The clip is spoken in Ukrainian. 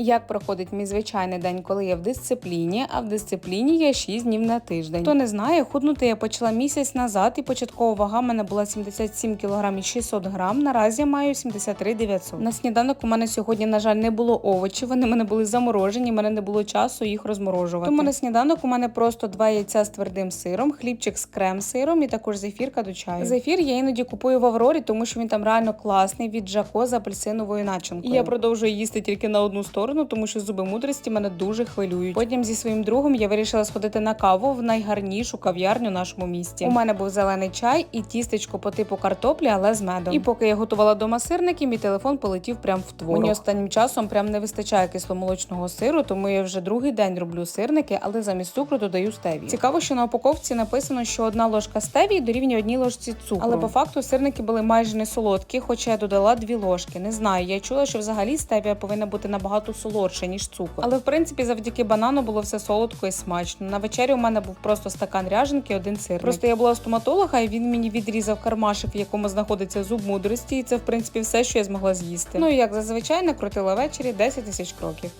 Як проходить мій звичайний день, коли я в дисципліні, а в дисципліні я 6 днів на тиждень. Хто не знає, худнути я почала місяць назад, і початкова вага в мене була 77 кг і 600 грам. Наразі я маю 73 900. На сніданок у мене сьогодні, на жаль, не було овочів. Вони в мене були заморожені, в мене не було часу їх розморожувати. Тому на сніданок у мене просто два яйця з твердим сиром, хлібчик з крем-сиром і також зефірка до чаю. Зефір я іноді купую в Аврорі, тому що він там реально класний від Жако з апельсиновою начинкою. І я продовжую їсти тільки на одну сторону, тому що зуби мудрості мене дуже хвилюють. Потім зі своїм другом я вирішила сходити на каву в найгарнішу кав'ярню в нашому місті. У мене був зелений чай і тістечко по типу картоплі, але з медом. І поки я готувала дома сирники, мій телефон полетів прямо в творог. Мені останнім часом прям не вистачає кисломолочного сиру, тому я вже другий день роблю сирники, але замість цукру додаю стевію. Цікаво, що на упаковці написано, що одна ложка стевії дорівнює одній ложці цукру. Але по факту сирники були майже не солодкі, хоча я додала дві ложки. Не знаю. Я чула, що взагалі стевія повинна бути набагато солодше, ніж цукор. Але в принципі, завдяки банану було все солодко і смачно. На вечері у мене був просто стакан ряженки, і один сир. Просто я була стоматолога, і він мені відрізав кармашик, в якому знаходиться зуб мудрості. І це в принципі все, що я змогла з'їсти. Ну і як зазвичай накрутила ввечері 10 тисяч кроків.